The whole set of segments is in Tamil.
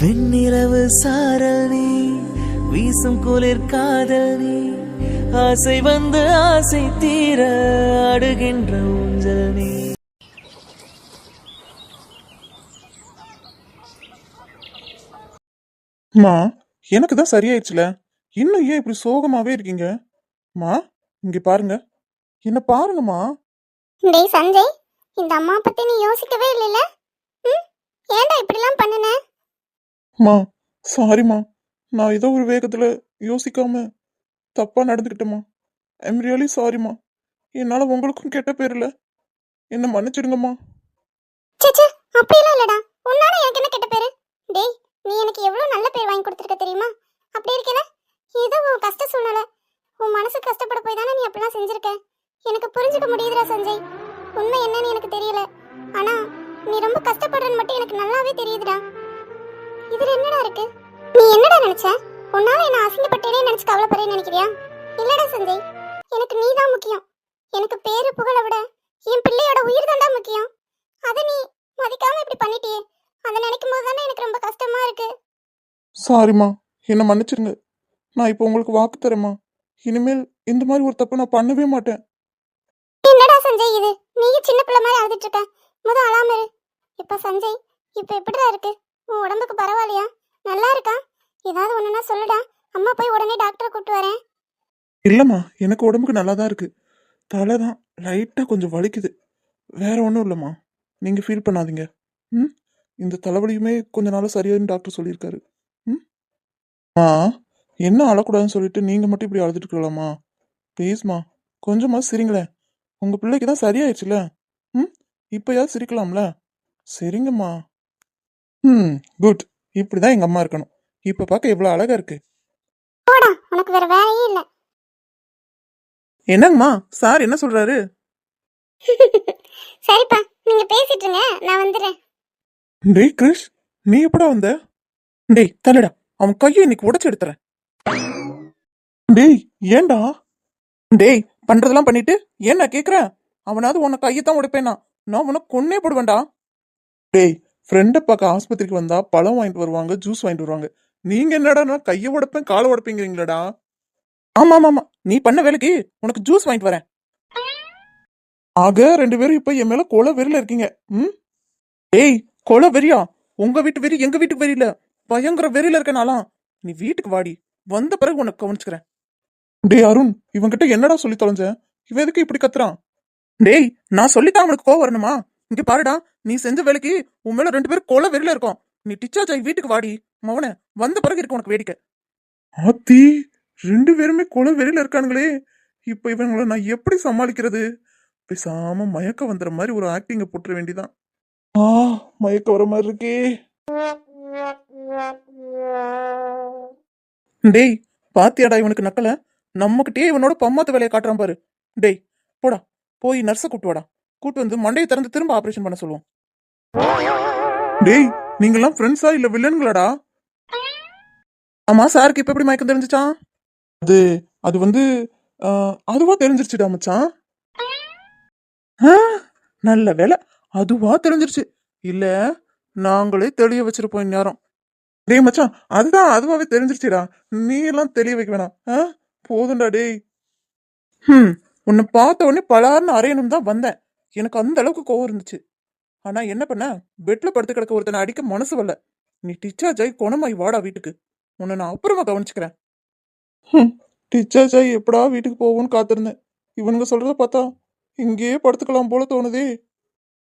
வெண்ணிலவு சாரல் நீ வீசும் குளிர் காதல் நீ ஆசை வந்து ஆசை தீர அடுகின்ற ஊஞ்சல் நீ. மா எனக்கு தான் சரியாயிடுச்சுல. இன்னும் ஏன் இப்படி சோகமாவே இருக்கீங்க? மா இங்க பாருங்க. என்ன பாருங்கம்மா டேய் சஞ்சய் இந்த அம்மா பத்தி நீ யோசிக்கவே இல்லைல்ல? ம்? ஏன்டா இப்படிலாம் பண்ணுன? மா சாரிம்மா நான் ஏதோ ஒரு வேகத்தில் யோசிக்காம தப்பாக நடந்துக்கிட்டேம்மா ஐம் ரியலி சாரிம்மா என்னால் உங்களுக்கும் கெட்ட பேர் இல்லை. என்ன மன்னிச்சிடுங்கம்மா. சேச்சே அப்படியெல்லாம் இல்லடா. உன்னால எனக்கு என்ன கெட்ட பேரு? டேய் நீ எனக்கு எவ்வளவு நல்ல பேர் வாங்கி கொடுத்துருக்க தெரியுமா? அப்படி இருக்கல. ஏதோ உன் கஷ்ட சூழ்நிலை. உன் மனசு கஷ்டப்பட போய் தானே நீ அப்படிலாம் செஞ்சிருக்க? எனக்கு புரிஞ்சுக்க முடியுதுடா சஞ்சய். உண்மை என்னன்னு எனக்கு தெரியல. ஆனா நீ ரொம்ப கஷ்டப்படுறன்னு மட்டும் எனக்கு நல்லாவே தெரியுதுடா. இதுல என்னடா இருக்கு? நீ என்னடா நினைச்ச? உன்னால என்ன அசிங்கப்பட்டேனே நினைச்சு கவலைப்படுறேன்னு நினைக்கிறியா? இல்லடா சஞ்சய் எனக்கு நீ தான் முக்கியம். எனக்கு பேரு புகழை விட என் பிள்ளையோட உயிர் தான்டா முக்கியம். அதை நீ மதிக்காம இப்படி பண்ணிட்டியே. அதை நினைக்கும் போது தானே எனக்கு ரொம்ப கஷ்டமா இருக்கு. சாரிம்மா என்ன மன்னிச்சிருங்க. நான் இப்போ உங்களுக்கு வாக்கு தரேம்மா. இனிமேல் இந்த மாதிரி ஒரு தப்பு நான் பண்ணவே மாட்டேன். என்னடா சஞ்சய் இது? நீயும் சின்ன பிள்ளை மாதிரி அழுதுட்டு இருக்க. முத அழாம இரு. இப்ப சஞ்சய் இப்ப எப்படிடா இருக்கு? உன் உடம்புக்கு பரவாயில்லையா? நல்லா இருக்கா? ஏதாவது ஒண்ணுனா சொல்லுடா. அம்மா போய் உடனே டாக்டரை கூட்டு வரேன். இல்லைம்மா எனக்கு உடம்புக்கு நல்லா தான் இருக்கு. தலை தான் லைட்டாக கொஞ்சம் வலிக்குது. வேற ஒன்றும் இல்லைம்மா. நீங்கள் ஃபீல் பண்ணாதீங்க. ம்? இந்த தலைவலியுமே கொஞ்ச நாள் சரியாயின்னு டாக்டர் சொல்லியிருக்காரு. ம்? ஆ என்ன அழக்கூடாதுன்னு சொல்லிட்டு நீங்கள் மட்டும் இப்படி அழுதுட்டு இருக்கலாமா? ப்ளீஸ்மா கொஞ்சமாக சிரிங்களேன். உங்கள் பிள்ளைக்கு தான் சரியாயிடுச்சுல. ம்? இப்போயாவது சிரிக்கலாம்ல? சரிங்கம்மா. ம் குட் இப்படி தான் எங்கள் அம்மா இருக்கணும். இப்போ பார்க்க எவ்வளோ அழகா இருக்கு. போடா உனக்கு வேற வேலையே இல்ல. என்னங்கம்மா? சார் என்ன சொல்றாரு? சரிப்பா நீங்க பேசிட்டு இருங்க நான் வந்துடுறேன் டேய் கிரிஷ் நீ எப்படா வந்த? டேய் தள்ளடா. அவன் கையை இன்னைக்கு உடைச்சு எடுத்துறேன். டேய் ஏன்டா? டேய் பண்றதெல்லாம் பண்ணிட்டு ஏன் நான் கேக்குறேன் அவனாவது உன்னை கையை தான் உடைப்பேனா. நான் உனக்கு கொன்னே போடுவேன்டா. டேய் ஃப்ரெண்டை பார்க்க ஆஸ்பத்திரிக்கு வந்தா பழம் வாங்கிட்டு வருவாங்க ஜூஸ் வாங்கிட்டு வருவாங்க. நீங்க என்னடா நான் கையை உடைப்பேன் காலை உடப்பீங்கிறீங்களடா. ஆமா ஆமா நீ பண்ண வேலைக்கு உனக்கு ஜூஸ் வாங்கிட்டு வரேன். ஆக ரெண்டு பேரும் இப்ப என் மேல கொலை வெறியில் இருக்கீங்க. ம்? டேய் கொலை வெறியா? உங்க வீட்டு வெறி எங்க வீட்டுக்கு வெறியில்? பயங்கர வெறியில இருக்கனாலாம் நீ வீட்டுக்கு வாடி. வந்த பிறகு உனக்கு கவனிச்சுக்கிறேன். டேய் அருண் இவன்கிட்ட என்னடா சொல்லி தொலைஞ்ச? இவன் எதுக்கு இப்படி கத்துறான்? டேய் நான் சொல்லித்தான் அவனுக்கு கோவம் வரணுமா? இங்க பாருடா நீ செஞ்ச வேலைக்கு உன் மேல ரெண்டு பேரும் கொலை வெறில இருக்கோம். நீ டிச்சார்ஜ் ஆகி வீட்டுக்கு வாடி. மவனே வந்த பிறகு இருக்கு உனக்கு வேடிக்கை. ஆத்தி ரெண்டு பேருமே கொலை வெறியில இருக்கானுங்களே. இப்ப இவங்களை நான் எப்படி சமாளிக்கிறது? பேசாம மயக்கம் வந்துற மாதிரி ஒரு ஆக்டிங்க போட்டுற வேண்டிதான். ஆ மயக்கம் வர மாதிரி இருக்கே. டேய் பாத்தியாடா இவனுக்கு நக்கல? நம்மகிட்டயே இவனோட பம்மாத்து வேலையை காட்டுறான் பாரு. டேய் போடா போய் நர்ஸை கூட்டு வாடா. கூட்டு வந்து மண்டையை திறந்து திரும்ப ஆபரேஷன் பண்ண சொல்லுவோம். டேய் நீங்கெல்லாம் ஃப்ரெண்ட்ஸா இல்ல வில்லன்களாடா ஆமா சாருக்கு இப்ப எப்படி மயக்கம் தெரிஞ்சுச்சான் அது அது வந்து அதுவா தெரிஞ்சிருச்சுடா மச்சான். ஆ, நல்ல வேலை அதுவா தெரிஞ்சிருச்சு. இல்ல நாங்களே தெளிய வச்சிருப்போம் இந்நேரம். டேய் மச்சான் அதுதான் அதுவாவே தெரிஞ்சிருச்சுடா. நீ எல்லாம் தெளிய வைக்க வேணாம். ஆ? போதும்டா டேய். ம் உன்னை பார்த்த உடனே பலார்னு அறையணும் தான் வந்தேன். எனக்கு அந்த அளவுக்கு கோவம் இருந்துச்சு. ஆனா என்ன பண்ண? பெட்ல படுத்து கிடக்க ஒருத்தனை அடிக்க மனசு வரல. நீ டிச்சார்ஜ் ஆகி குணமாய் வாடா வீட்டுக்கு. உன்னை நான் அப்புறமா கவனிச்சுக்கிறேன். டிச்சார்ஜ் ஆகி எப்படா வீட்டுக்கு போவோன்னு காத்திருந்தேன். இவனுங்க சொல்றத பார்த்தா இங்கேயே படுத்துக்கலாம் போல தோணுதே.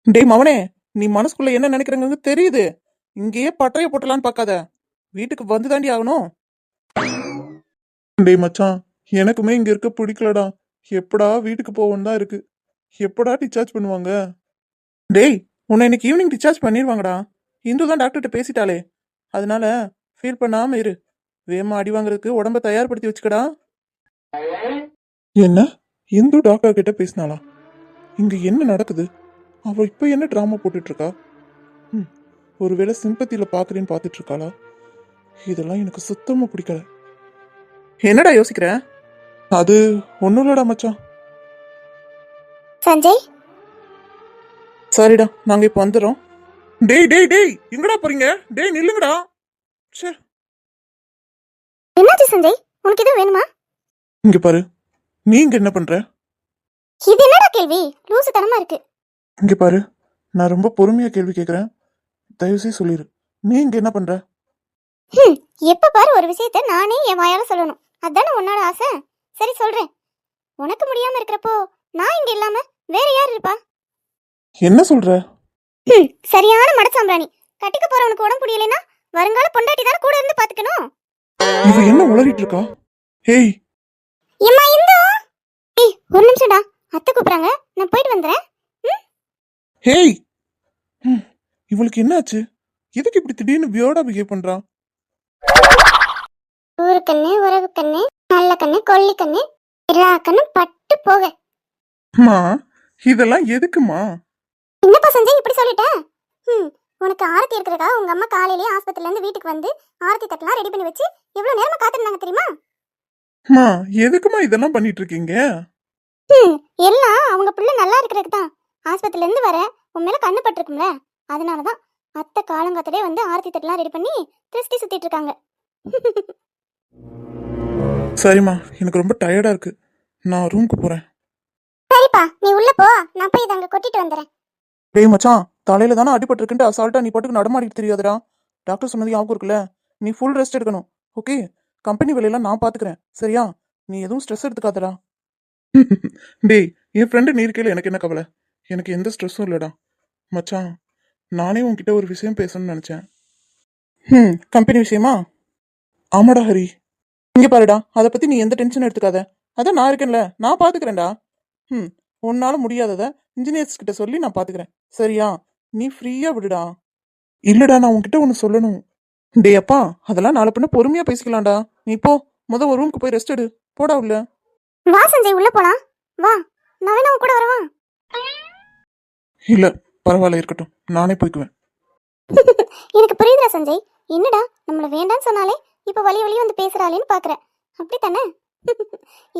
டேய் மவனே நீ மனசுக்குள்ள என்ன நினைக்கிறங்க தெரியுது. இங்கேயே பட்டறைய போட்டலான்னு பார்க்காத. வீட்டுக்கு வந்து தாண்டி ஆகணும். டேய் மச்சான் எனக்குமே இங்க இருக்க பிடிக்கலடா. எப்படா வீட்டுக்கு போவோன்னு தான் இருக்கு. எப்படா டிஸ்சார்ஜ் பண்ணுவாங்க? டேய் உன்னை இன்னைக்கு ஈவினிங் டிஸ்சார்ஜ் பண்ணிடுவாங்கடா இந்து தான் டாக்டர்கிட்ட பேசிட்டாளே. அதனால ஃபீல் பண்ணாம இரு. வேமா அடி வாங்குறதுக்கு உடம்ப தயார்படுத்தி வச்சுக்கடா. என்ன? இந்து டாக்டர் கிட்ட பேசினாளா? இங்க என்ன நடக்குது? அவ இப்ப என்ன டிராமா போட்டுட்டு இருக்கா ம், ஒருவேளை சிம்பத்தியில பாக்குறேன்னு பாத்துட்டு இருக்காளா இதெல்லாம் எனக்கு சுத்தமா பிடிக்கல. என்னடா யோசிக்கிற? அது ஒன்னும் இல்லடா மச்சான். சஞ்சய்? சரிடா நாங்க இப்ப வந்துடுறோம் டேய் டேய் டேய் எங்கடா போறீங்க? டேய் நில்லுங்கடா. ச்சே. என்னாச்சு சஞ்சய்? உனக்கு எதுவும் வேணுமா? இங்க பாரு. நீங்க என்ன பண்ற? இது என்னடா கேள்வி? லூசு தனமா இருக்கு. இங்க பாரு. நான் ரொம்ப பொறுமையா கேள்வி கேக்குறேன். தயவு செய்து சொல்லிடு நீ இங்க என்ன பண்ற? ஹம், எப்ப பாரு ஒரு விஷயத்த நானே என் வாயால சொல்லணும். அதானே உன்னோட ஆசை? சரி சொல்றேன். உனக்கு முடியாம இருக்கிறப்போ நான் இங்க இல்லாம வேற யார் இருப்பா? என்ன சொல்ற? ஹம், சரியான மடசாம்பிராணி கட்டிக்க போறவனுக்கு உடம்பு முடியலைன்னா வருங்கால பொண்டாட்டி தானே கூட இருந்து பாத்துக்கணும்? இவ என்ன உளறிட்டு இருக்கா? ஹேய். ஏம்மா இந்து. ஏய் ஒரு நிமிஷம்டா. அத்தை கூப்பிடுறாங்க. நான் போயிட்டு வந்துடுறேன் ஹேய். ம், இவளுக்கு என்னாச்சு? எதுக்கு இப்படி திடீர்னு வியோடா பிஹேவ் பண்றா? ஊரு கண்ணு உறவு கண்ணு நல்ல கண்ணு கொல்லி கண்ணு எல்லா கண்ணும் பட்டு போக. அம்மா இதெல்லாம் எதுக்குமா? என்னப்பா சஞ்சய் இப்படி சொல்லிட்ட? ம் உனக்கு ஆரத்தி எடுக்கிறக்கா உங்க அம்மா காலையிலேயே ஆஸ்பத்திரில இருந்து வீட்டுக்கு வந்து ஆரத்தி தட்டலாம் ரெடி பண்ணி வச்சு எவ்வளவு நேரமா காத்திருந்தாங்க தெரியுமா? அம்மா எதுக்குமா இதெல்லாம் பண்ணிட்டு இருக்கீங்க ம் எல்லாம் அவங்க பிள்ளை நல்லா இருக்கிறதுக்கு தான். ஆஸ்பத்திரில இருந்து வர உன் மேல கண்ணு பட்டிருக்கும்ல அதனால தான் அத்தை காலங்காத்தலே வந்து ஆரத்தி தட்டலாம் ரெடி பண்ணி திருஷ்டி சுத்திட்டு இருக்காங்க சரிம்மா எனக்கு ரொம்ப டயர்டா இருக்கு. நான் ரூமுக்கு போறேன். சரிப்பா நீ உள்ள போ. நான் போய் இதை அங்க கொட்டிட்டு வந்துடுறேன். டேய் மச்சான் தலையில தானே அடிபட்டிருக்குன்ட்டு அசால்ட்டா நீ பாட்டுக்கு நடமாடிட்டு தெரியாதுடா. டாக்டர் சொன்னது ஞாபகம் இருக்குல்ல? நீ ஃபுல் ரெஸ்ட் எடுக்கணும். ஓகே கம்பெனி வேலையெல்லாம் நான் பாத்துக்கிறேன். சரியா? நீ எதுவும் ஸ்ட்ரெஸ் எடுத்துக்காதடா. டேய் என் ஃப்ரெண்டு நீ இருக்கையில எனக்கு என்ன கவலை? எனக்கு எந்த ஸ்ட்ரெஸ்ஸும் இல்லடா. மச்சான் நானே உன்கிட்ட ஒரு விஷயம் பேசணும்னு நினைச்சேன். ம் கம்பெனி விஷயமா? ஆமாடா ஹரி. இங்க பாருடா அதை பத்தி நீ எந்த டென்ஷன் எடுத்துக்காத. அதான் நான் இருக்கேன்ல நான் பாத்துக்கிறேன்டா. ம் உன்னால முடியாதத இன்ஜினியர்ஸ் கிட்ட சொல்லி நான் பாத்துக்கிறேன். சரியா? நீ ஃப்ரீயா விடுடா. இல்லடா நான் உன்கிட்ட ஒன்னு சொல்லணும். டேய் அப்பா அதெல்லாம் நாளை பின்ன பொறுமையா பேசிக்கலாம்டா. நீ போ. முத ஒரு ரூமுக்கு போய் ரெஸ்ட் எடு. போடா உள்ள. வா சஞ்சய் உள்ள போலாம். வா. நான் உன் கூட வரவா? இல்ல பரவாயில்ல இருக்கட்டும். நானே போய்க்குவேன். எனக்கு புரியுதுடா சஞ்சய். என்னடா நம்மள வேண்டாம்னு சொன்னாலே இப்ப வழி வழி வந்து பேசுறாளேன்னு பாக்குறேன். அப்படி தானே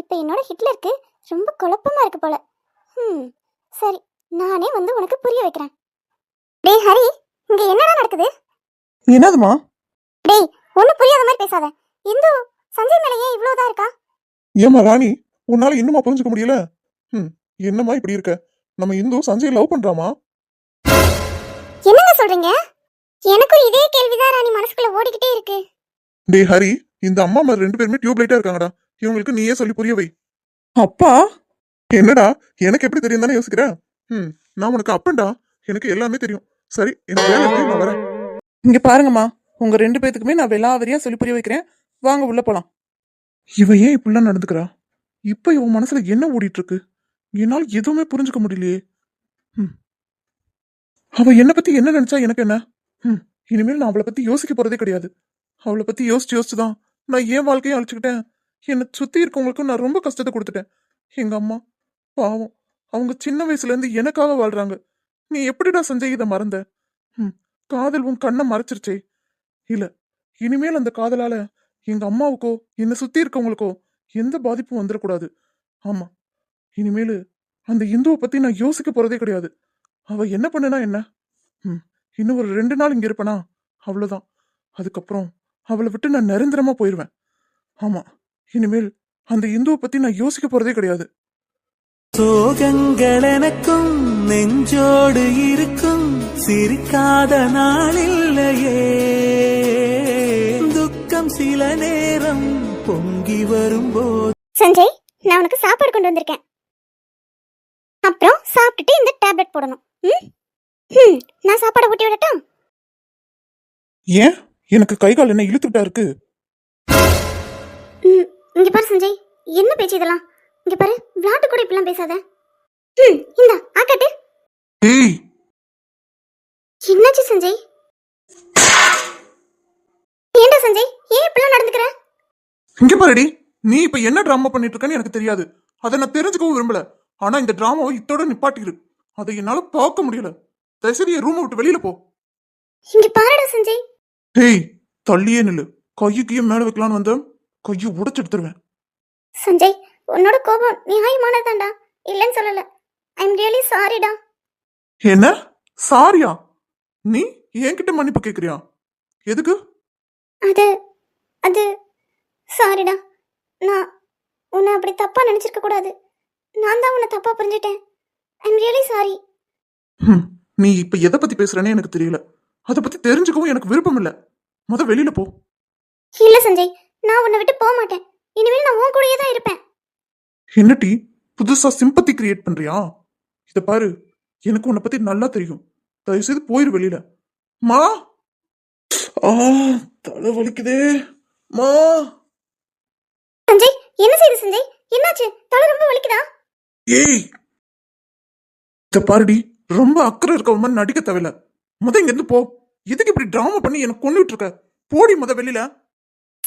இப்ப என்னோட ஹிட்லருக்கு ரொம்ப குழப்பமா இருக்கு போல. ம் சரி நானே வந்து உனக்கு புரிய வைக்கிறேன். டேய் ஹரி இங்க என்னடா நடக்குது? என்னதுமா? டேய் ஒண்ணு புரியாத மாதிரி பேசாத. இந்து சஞ்சய் மேல ஏன் இவ்வளவுதான் இருக்கா? ஏமா ராணி உன்னால இன்னுமா புரிஞ்சுக்க முடியல? ம் என்னம்மா இப்படி இருக்க? நம்ம இந்து சஞ்சய் லவ் பண்றாமா? என்னங்க சொல்றீங்க? எனக்கும் இதே கேள்விதான் ராணி மனசுக்குள்ள ஓடிக்கிட்டே இருக்கு. டே ஹரி இந்த அம்மா ரெண்டு பேருமே டியூப் லைட்டா இருக்காங்கடா. இவங்களுக்கு நீயே சொல்லி புரிய வை. அப்பா? என்னடா? எனக்கு எப்படி தெரியும் தானே யோசிக்கிற? ம் நான் உனக்கு அப்பன்டா. எனக்கு எல்லாமே தெரியும். சரி எனக்கு வேலை இருக்கு நான் வரேன்? இங்க பாருங்கம்மா. உங்க ரெண்டு பேத்துக்குமே நான் விலாவரியா சொல்லி புரிய வைக்கிறேன். வாங்க உள்ள போலாம். இவ ஏன் இப்படிலாம் நடந்துக்கிறா? இப்ப இவன் மனசுல என்ன ஓடிட்டு இருக்கு என்னால் எதுவுமே புரிஞ்சுக்க முடியலையே. ம். அவ என்ன பத்தி என்ன நினைச்சா எனக்கு என்ன? ம் இனிமேல் நான் அவளை பத்தி யோசிக்க போறதே கிடையாது. அவளை பத்தி யோசிச்சு யோசிச்சு தான் நான் ஏன் வாழ்க்கையை அழிச்சுக்கிட்டேன். என்னை சுற்றி இருக்கவங்களுக்கும் நான் ரொம்ப கஷ்டத்தை கொடுத்துட்டேன். எங்க அம்மா பாவம் அவங்க சின்ன வயசுலேருந்து எனக்காக வாழ்கிறாங்க நீ எப்படிடா சஞ்சய் இதை மறந்த? ம் காதல் உன் கண்ணை மறைச்சிருச்சே. இல்லை இனிமேல் அந்த காதலால எங்க அம்மாவுக்கோ என்னை சுற்றி இருக்கவங்களுக்கோ எந்த பாதிப்பும் வந்துடக்கூடாது. ஆமாம் இனிமேல் அந்த இந்துவை பற்றி நான் யோசிக்க போகிறதே கிடையாது. அவள் என்ன பண்ணுனா என்ன? ம் இன்னும் ஒரு ரெண்டு நாள் இங்கே இருப்பனா? அவ்வளோதான் அதுக்கப்புறம் அவளை விட்டு நான் நிரந்தரமாக போயிடுவேன் ஆமாம் இனிமேல் அந்த இந்துவை பத்தி நான் யோசிக்க போறதே கிடையாது. சோகங்கள் எனக்கும் நெஞ்சோடு இருக்கும் சிரிக்காத நாளில்லையே துக்கம் சில நேரம் பொங்கி வரும்போது. சஞ்சய் நான் உனக்கு சாப்பாடு கொண்டு வந்திருக்கேன். அப்புறம் சாப்பிட்டுட்டு இந்த டேப்லெட் போடணும். ம்? ம் நான் சாப்பாடை ஊட்டி விடட்டும்? ஏன்? எனக்கு கை கால் என்ன இழுத்துக்கிட்டா இருக்கு? இங்க பாரு சஞ்சய் என்ன பேச்சு இதெல்லாம்? இங்க பாரு விளாட்டு கூட இப்படிலாம் பேசாத. ம் இந்த ஆக்கட்டு ஏய். என்னாச்சு சஞ்சய்? ஏன்டா சஞ்சய் ஏன் இப்படிலாம் நடந்துக்கிற? இங்க பாருடி நீ இப்ப என்ன டிராமா பண்ணிட்டு இருக்கன்னு எனக்கு தெரியாது. அதை நான் தெரிஞ்சுக்கவும் விரும்பல. ஆனா இந்த டிராமாவை இத்தோட நிப்பாட்டிரு அதை என்னால பார்க்க முடியல. என் ரூமை விட்டு வெளியில போ. இங்க பாருடா சஞ்சய். ஏய் தள்ளியே நில்லு. கையுக்கையும் மேல வைக்கலான்னு வந்தேன். கையை உடைச்சு எடுத்துருவேன். சஞ்சய் உன்னோட கோபம் நியாயமானதாண்டா இல்லைன்னு சொல்லல. ஐ எம் ரியலி சாரிடா என்ன? சாரியா? நீ என்கிட்ட மன்னிப்பு கேக்குறியா? எதுக்கு? அது அது சாரிடா. நான் உன்னை அப்படி தப்பா நினைச்சிருக்க கூடாது. நான் தான் உன்னை தப்பா புரிஞ்சிட்டேன். ஐம் ரியலி சாரி நீ இப்ப எதை பத்தி பேசுறேனே எனக்கு தெரியல. அதை பத்தி தெரிஞ்சுக்கவும் எனக்கு விருப்பம் இல்ல முத வெளியில போ. இல்ல சஞ்சய் நான் உன்னை விட்டு போக மாட்டேன். இனிமேல் நான் உன் கூடயே தான் இருப்பேன். என்ன டீ புதுசா சிம்பத்தி கிரியேட் பண்றியா? இத பாரு எனக்கு உன்னை பத்தி நல்லா தெரியும். தயவு செய்து போயிரு வெளியில. மா! ஆ தலை வலிக்குதே. மா! சஞ்சய் என்ன செய்யுது சஞ்சய்? என்னாச்சு? தலை ரொம்ப வலிக்குதா? ஏய்! இத பாருடி ரொம்ப அக்கறை இருக்க மாதிரி நடிக்க தேவையில்ல. முத இங்க இருந்து போ. எதுக்கு இப்படி டிராமா பண்ணி எனக்கு கொண்டுட்டு இருக்க போடி முத வெளியில.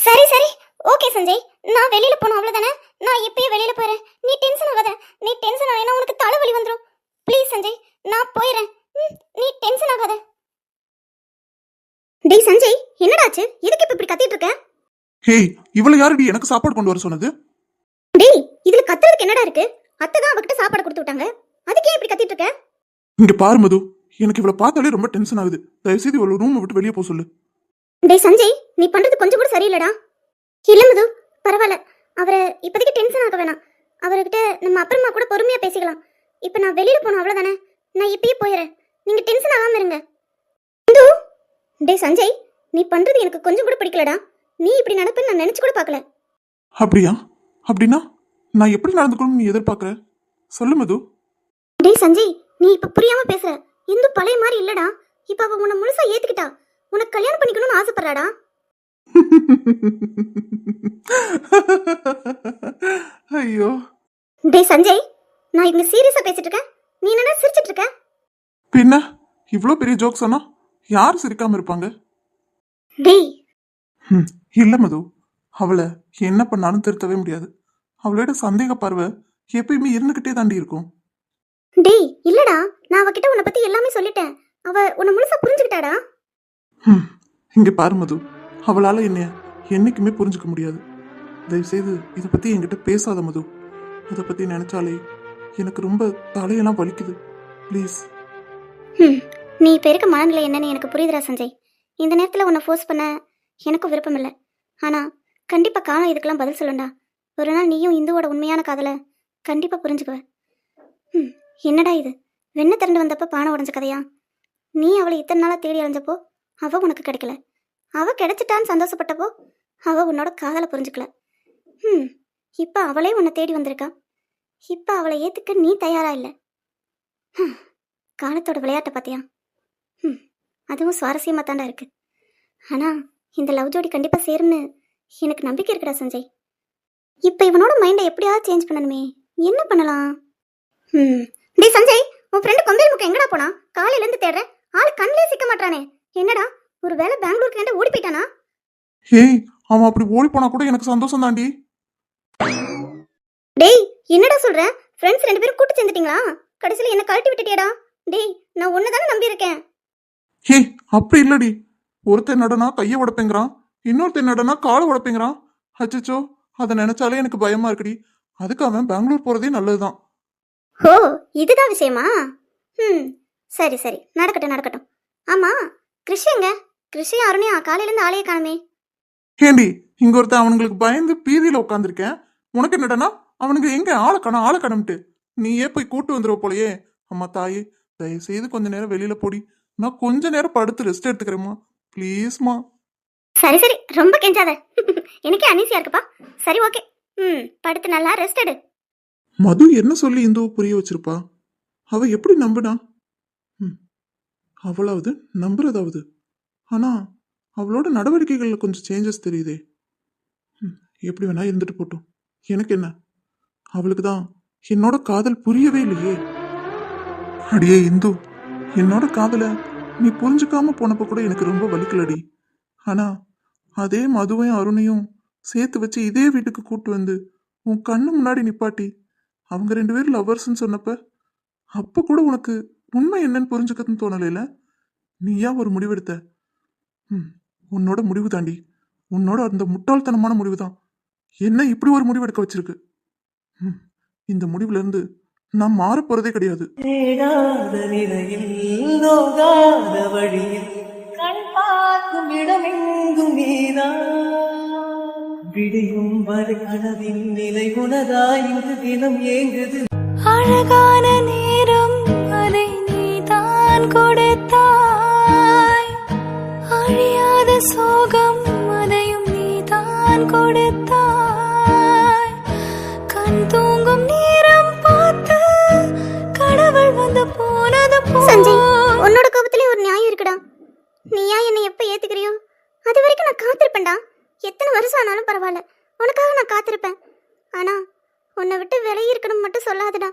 சரி சரி. ஓகே சஞ்சய். நான் வெளியில போகணும் அவ்வளவுதானே? நான் இப்பயே வெளியில போறேன் நீ டென்ஷன் ஆகாத. நீ டென்ஷன் ஆனா உனக்கு தலைவலி வந்துரும். ப்ளீஸ் சஞ்சய். நான் போயிடுறேன் நீ டென்ஷன் ஆகாத. டேய் சஞ்சய் என்னடாச்சு? எதுக்கு இப்ப இப்படி கத்திட்டு இருக்க? ஹேய் இவள யாருடி எனக்கு சாப்பாடு கொண்டு வர சொன்னது? டேய் இதுல கத்துறதுக்கு என்னடா இருக்கு? அத்தை தான் அவகிட்ட சாப்பாடு கொடுத்து விட்டாங்க. அதுக்கு ஏன் இப்படி கத்திட்டு இருக்க? இங்க பாரு மது. எனக்கு இவளை பார்த்தாலே ரொம்ப டென்ஷன் ஆகுது. தயவு செய்து இவளை ரூமை விட்டு வெளியே போக சொல்லு. டேய் சஞ்சய் நீ பண்றது கொஞ்சம் கூட சரியில்லடா. இல்ல மது பரவாயில்ல. அவரை இப்போதைக்கு டென்ஷன் ஆக வேணாம். அவர்கிட்ட நம்ம அப்புறமா கூட பொறுமையா பேசிக்கலாம். இப்போ நான் வெளியில போகணும் அவ்வளவுதானே? நான் இப்பயே போயிடுறேன். நீங்க டென்ஷன் ஆகாம இருங்க. இந்து டேய் சஞ்சய் நீ பண்றது எனக்கு கொஞ்சம் கூட பிடிக்கலடா. நீ இப்படி நடப்பேன்னு நான் நினைச்சு கூட பார்க்கல. அப்படியா? அப்படின்னா நான் எப்படி நடந்துக்கணும்னு நீ எதிர்பார்க்கற? சொல்லு மது. டேய் சஞ்சய் நீ இப்ப புரியாம பேசுற. இந்து பழைய மாதிரி இல்லடா. இப்ப அவ உன்னை முழுசா ஏத்துக்கிட்டா. உனக்கு கல்யாணம் பண்ணிக்கணும்னு ஆசைப்படுறாடா? ஐயோ. டேய் சஞ்சய் நான் இங்க சீரியஸா பேசிட்டு இருக்கேன். நீ என்னடா சிரிச்சிட்டு இருக்க? பின்ன இவ்ளோ பெரிய ஜோக் சொன்னா யார் சிரிக்காம இருப்பாங்க? டேய். ஹம், இல்ல மது. அவளை என்ன பண்ணாலும் திருத்தவே முடியாது. அவளோட சந்தேக பார்வை எப்பயுமே இருந்துகிட்டே தாண்டி இருக்கும். டேய் இல்லடா. நான் அவகிட்ட உன்னை பத்தி எல்லாமே சொல்லிட்டேன். அவ உன்னை முழுசா புரிஞ்சுக்கிட்டாடா? ம் இங்க பாரு மது. அவளால என்னைய என்னைக்குமே புரிஞ்சுக்க முடியாது. தயவு செய்து இதை பத்தி என்கிட்ட பேசாத மது. அதை பத்தி நினைச்சாலே எனக்கு ரொம்ப தலையெல்லாம் வலிக்குது. ப்ளீஸ் ஹம், நீ இப்ப இருக்க மனநிலை என்னன்னு எனக்கு புரியுதுரா சஞ்சய். இந்த நேரத்துல உன்னை ஃபோர்ஸ் பண்ண எனக்கும் விருப்பம் இல்லை ஆனா கண்டிப்பா காலம் இதுக்கெல்லாம் பதில் சொல்லுண்டா. ஒரு நாள் நீயும் இந்துவோட உண்மையான காதலை கண்டிப்பா புரிஞ்சுக்குவ. ம் என்னடா இது? வெண்ண திரண்டு வந்தப்ப பானை உடஞ்ச கதையா? நீ அவளை இத்தனை நாளா தேடி அலைஞ்சப்போ அவ உனக்கு கிடைக்கல. அவ கிடைச்சிட்டான்னு சந்தோஷப்பட்டப்போ அவ உன்னோட காதலை புரிஞ்சுக்கல. ம் இப்போ அவளே உன்னை தேடி வந்திருக்கா. இப்போ அவளை ஏத்துக்க நீ தயாரா இல்லை. ம் காலத்தோட விளையாட்டை பார்த்தியா ம் அதுவும் சுவாரஸ்யமாக தாண்டா இருக்கு. ஆனால் இந்த லவ் ஜோடி கண்டிப்பாக சேரும்னு எனக்கு நம்பிக்கை இருக்குடா சஞ்சய். இப்போ இவனோட மைண்டை எப்படியாவது சேஞ்ச் பண்ணணுமே என்ன பண்ணலாம்? ம் டேய் சஞ்சய் உன் ஃப்ரெண்டு கொம்பேல் முக்கம் எங்கடா போனா? காலையிலேருந்து தேடுறேன். ஆள் கண்ணிலே சிக்க மாட்டானே என்னடா? ஒரு வேளை பெங்களூருக்கு ஏன்டா ஓடி போயிட்டானா? ஹேய் அவன் அப்படி ஓடி போனா கூட எனக்கு சந்தோஷம் தாண்டி டேய் என்னடா சொல்ற? ஃப்ரெண்ட்ஸ் ரெண்டு பேரும் கூட்டு சேர்ந்துட்டீங்களா? கடைசியில் என்ன கழட்டி விட்டுட்டியடா. டேய் நான் ஒன்று தானே நம்பியிருக்கேன். ஹேய் அப்படி இல்லடி. ஒருத்தன் நடனா கையை உடைப்பேங்கிறான். இன்னொருத்தன் நடனா காலை உடைப்பேங்கிறான். அச்சச்சோ அதை நினைச்சாலே எனக்கு பயமா இருக்குடி. அதுக்கு அவன் பெங்களூர் போறதே நல்லதுதான். ஓ இதுதான் விஷயமா? ம் சரி சரி. நடக்கட்டும் நடக்கட்டும். ஆமா கிருஷி எங்க கிருஷி அருணையா காலையிலேருந்து ஆளையே காணுமே. ஏண்டி இங்க ஒருத்தன் அவனுங்களுக்கு பயந்து பீதியில உட்காந்துருக்கேன் உனக்கு என்னடனா அவனுக்கு எங்க ஆளை காணோம் ஆளை காணோம்ட்டு. நீயே போய் கூட்டு வந்துருவ போலயே. அம்மா தாயே தயவு செய்து கொஞ்ச நேரம் வெளியில போடி. நான் கொஞ்ச நேரம் படுத்து ரெஸ்ட் எடுத்துக்கிறேம்மா. ப்ளீஸ்மா சரி சரி. ரொம்ப கெஞ்சாத. எனக்கே அனீசியா இருக்குப்பா. சரி ஓகே ம் படுத்து நல்லா ரெஸ்ட் எடு. மது என்ன சொல்லி இந்துவை புரிய வச்சிருப்பா? அவ எப்படி நம்புனா? அவளாவது நம்புறதாவது? ஆனால் அவளோட நடவடிக்கைகளில் கொஞ்சம் சேஞ்சஸ் தெரியுதே. ம், எப்படி வேணா இருந்துட்டு போட்டும். எனக்கு என்ன? அவளுக்கு தான் என்னோட காதல் புரியவே இல்லையே. அடியே இந்து என்னோட காதலை நீ புரிஞ்சுக்காம போனப்ப கூட எனக்கு ரொம்ப வலிக்கலடி. ஆனால் அதே மதுவையும் அருணையும் சேர்த்து வச்சு இதே வீட்டுக்கு கூட்டு வந்து உன் கண்ணு முன்னாடி நிப்பாட்டி அவங்க ரெண்டு பேரும் லவ்வர்ஸ்ன்னு சொன்னப்ப அப்போ கூட உனக்கு உண்மை என்னன்னு புரிஞ்சுக்கணும்னு தோணலைல நீயா ஒரு முடிவெடுத்த? ம் உன்னோட முடிவு தாண்டி. உன்னோட அந்த முட்டாள்தனமான முடிவு தான் என்ன இப்படி ஒரு முடிவெடுக்க வச்சிருக்கு? ம் இந்த முடிவுல இருந்து நான் மாற போறதே கிடையாது. தேடாத நிலையில் நோகாத வழியில் கண் பார்க்கும் இடமெங்கும் நீ நீதான் விடியும் வரை கனவின் நிலை உனதா இங்கு தினம் ஏங்குது. அழகான நேரம் கொடுத்தாய். கண் தூங்கும் நேரம் பார்த்து கடவுள் வந்து போனது சஞ்சய் உன்னோட கோபத்திலே ஒரு நியாயம் இருக்குடா. நீயா என்னை எப்ப ஏத்துக்கிறியோ? அது வரைக்கும் நான் காத்திருப்பேன்டா. எத்தனை வருஷம் ஆனாலும் பரவாயில்ல. உனக்காக நான் காத்திருப்பேன். ஆனா உன்னை விட்டு விலகி இருக்கணும் மட்டும் சொல்லாதடா.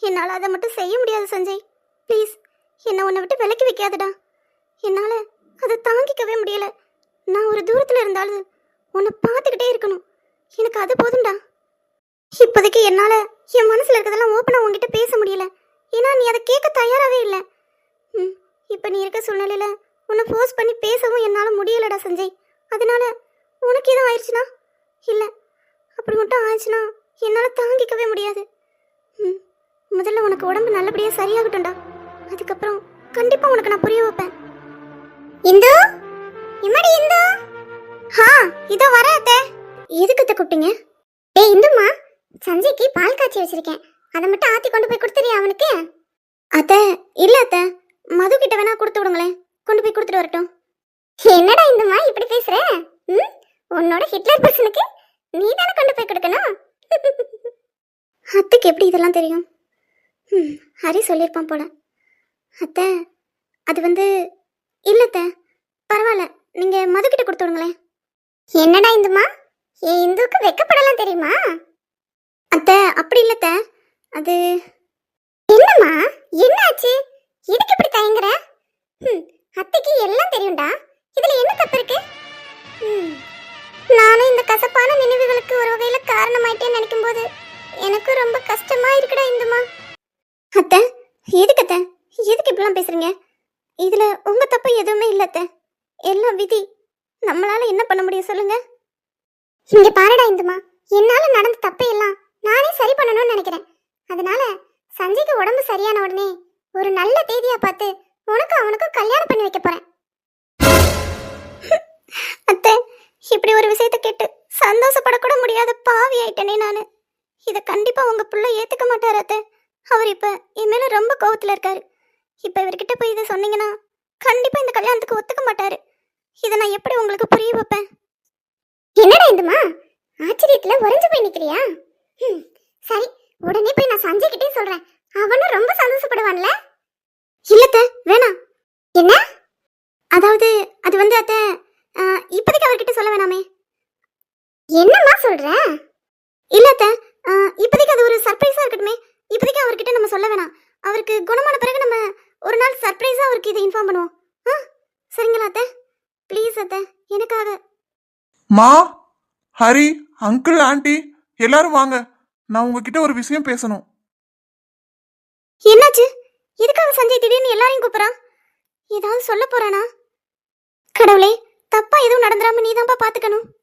என்னால் அதை மட்டும் செய்ய முடியாது சஞ்சய். ப்ளீஸ் என்னை உன்னை விட்டு விலக்கி வைக்காதடா. என்னால் அதை தாங்கிக்கவே முடியல. நான் ஒரு தூரத்தில் இருந்தாலும் உன்னை பார்த்துக்கிட்டே இருக்கணும். எனக்கு அது போதும்டா. இப்போதைக்கு என்னால் என் மனசில் இருக்கிறதெல்லாம் ஓப்பனாக உங்ககிட்ட பேச முடியல. ஏன்னா நீ அதை கேட்க தயாராகவே இல்லை. ம் இப்போ நீ இருக்க சூழ்நிலையில் உன்னை ஃபோர்ஸ் பண்ணி பேசவும் என்னால் முடியலடா சஞ்சய். அதனால உனக்கு எதுவும் ஆயிடுச்சுனா இல்லை. அப்படி மட்டும் ஆயிடுச்சுன்னா என்னால் தாங்கிக்கவே முடியாது. ம் முதல்ல உனக்கு உடம்பு நல்லபடியாக சரியாகட்டும்டா. அதுக்கப்புறம் கண்டிப்பாக உனக்கு நான் புரிய வைப்பேன். இந்து? இம்மாடி இந்து? ஹா இதோ வர அத்தை. எதுக்கு அத்தை கூப்பிட்டீங்க? டேய் இந்துமா சஞ்சய்க்கு பால் காய்ச்சி வச்சிருக்கேன். அதை மட்டும் ஆத்தி கொண்டு போய் கொடுத்துறியா அவனுக்கு? அத்தை இல்ல அத்தை. மது கிட்ட வேணா கொடுத்து விடுங்களேன். கொண்டு போய் கொடுத்துட்டு வரட்டும். என்னடா இந்துமா இப்படி பேசுற? ம்? உன்னோட ஹிட்லர் பர்சனுக்கு நீ தானே கொண்டு போய் கொடுக்கணும்? அத்தைக்கு எப்படி இதெல்லாம் தெரியும்? ம் ஹரி சொல்லியிருப்பான் போல. அத்தை அது வந்து இல்லத்த பரவாயில்ல நீங்கள் மதுக்கிட்ட கொடுத்து விடுங்களேன். என்னடா இந்துமா? என் இந்துக்கு வெக்கப்படலாம் தெரியுமா? அத்தை அப்படி இல்லத்த அது என்னம்மா? என்ன ஆச்சு எதுக்கு இப்படி தயங்குற? ம், அத்தைக்கு எல்லாம் தெரியும்டா. இதுல என்ன தப்பு இருக்கு? ம், நானும் இந்த கசப்பான நினைவுகளுக்கு ஒரு வகையில காரணமாயிட்டேன்னு நினைக்கும் போது எனக்கு ரொம்ப கஷ்டமா இருக்குடா இந்துமா. அத்தை எதுக்கு அத்தை? எதுக்கு இப்படிலாம் பேசுறீங்க? இதுல உங்க தப்பு எதுவுமே இல்ல அத்தை. எல்லாம் விதி. நம்மளால என்ன பண்ண முடியும் சொல்லுங்க? இங்க பாருடா இந்துமா என்னால நடந்த தப்பை எல்லாம் நானே சரி பண்ணணும்னு நினைக்கிறேன். அதனால சஞ்சய்க்கு உடம்பு சரியான உடனே ஒரு நல்ல தேதியா பார்த்து உனக்கு அவனுக்கும் கல்யாணம் பண்ணி வைக்க போறேன். அத்தை இப்படி ஒரு விஷயத்த கேட்டு சந்தோஷப்படக்கூட முடியாத பாவி ஆயிட்டனே நானு. இதை கண்டிப்பா உங்க புள்ள ஏத்துக்க மாட்டாரு அத்தை. அவர் இப்ப என் மேல ரொம்ப கோவத்துல இருக்காரு. இப்ப இவர்கிட்ட போய் இதை சொன்னீங்கன்னா கண்டிப்பா இந்த கல்யாணத்துக்கு ஒத்துக்க மாட்டாரு. இதை நான் எப்படி உங்களுக்கு புரிய வைப்பேன்? என்னடா இந்துமா ஆச்சரியத்துல உறைஞ்சு போய் நிக்கிறியா? ம், சரி உடனே போய் நான் சஞ்சய் கிட்டே சொல்றேன். அவனும் ரொம்ப சந்தோஷப்படுவான்ல? இல்லத்த வேணாம் என்ன? அதாவது அது வந்து அத்த இப்போதைக்கு அவர்கிட்ட சொல்ல வேணாமே. என்னம்மா சொல்ற? இல்ல அத்த இப்போதைக்கு அது ஒரு சர்ப்ரைஸா இருக்கட்டுமே. இப்போதைக்கு அவர்கிட்ட நம்ம சொல்ல வேணாம். அவருக்கு குணமான பிறகு நம்ம ஒரு நாள் சர்ப்ரைஸா அவருக்கு இதை இன்ஃபார்ம் பண்ணுவோம். ஆ சரிங்களா அத்தை? ப்ளீஸ் அத்த. எனக்காக. மா ஹரி அங்கிள் ஆண்டி எல்லாரும் வாங்க. நான் உங்ககிட்ட ஒரு விஷயம் பேசணும். என்னாச்சு? எதுக்காக சஞ்சய் திடீர்னு எல்லாரையும் கூப்பிடுறான்? ஏதாவது சொல்ல போறானா? கடவுளே தப்பா எதுவும் நடந்துராம நீதான்ப்பா பாத்துக்கணும்.